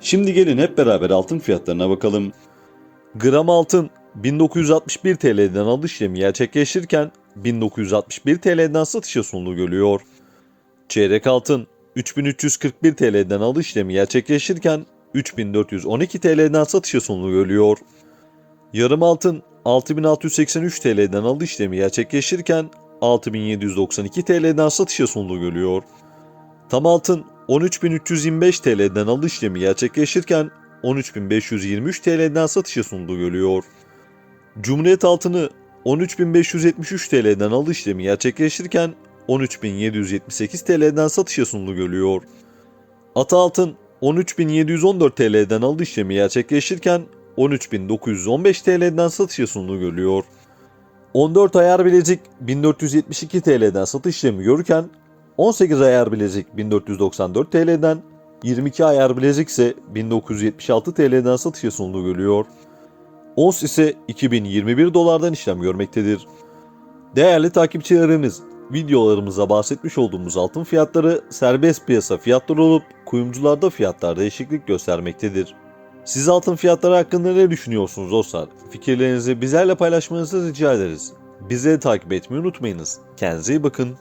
Şimdi gelin hep beraber altın fiyatlarına bakalım. Gram altın 1961 TL'den alış işlemi gerçekleşirken 1961 TL'den satışa sunulu görülüyor. Çeyrek altın 3341 TL'den alış işlemi gerçekleşirken 3412 TL'den satışa sunulu görülüyor. Yarım altın 6683 TL'den alış işlemi gerçekleşirken 6792 TL'den satışa sunulu görülüyor. Tam altın 13.325 TL'den alış işlemi gerçekleşirken 13.523 TL'den satışa sunduğu görülüyor. Cumhuriyet altını 13.573 TL'den alış işlemi gerçekleşirken 13.778 TL'den satışa sunduğu görülüyor. Ata altın 13.714 TL'den alış işlemi gerçekleşirken 13.915 TL'den satışa sunduğu görülüyor. 14 ayar bilezik 1472 TL'den satış işlemi görürken 18 ayar bilezik 1494 TL'den, 22 ayar bilezik ise 1976 TL'den satışa sunduğu görülüyor. Ons ise 2021 dolardan işlem görmektedir. Değerli takipçilerimiz, videolarımızda bahsetmiş olduğumuz altın fiyatları serbest piyasa fiyatları olup kuyumcularda fiyatlar değişiklik göstermektedir. Siz altın fiyatları hakkında ne düşünüyorsunuz dostlar? Fikirlerinizi bizlerle paylaşmanızı rica ederiz. Bizi takip etmeyi unutmayınız. Kendinize iyi bakın.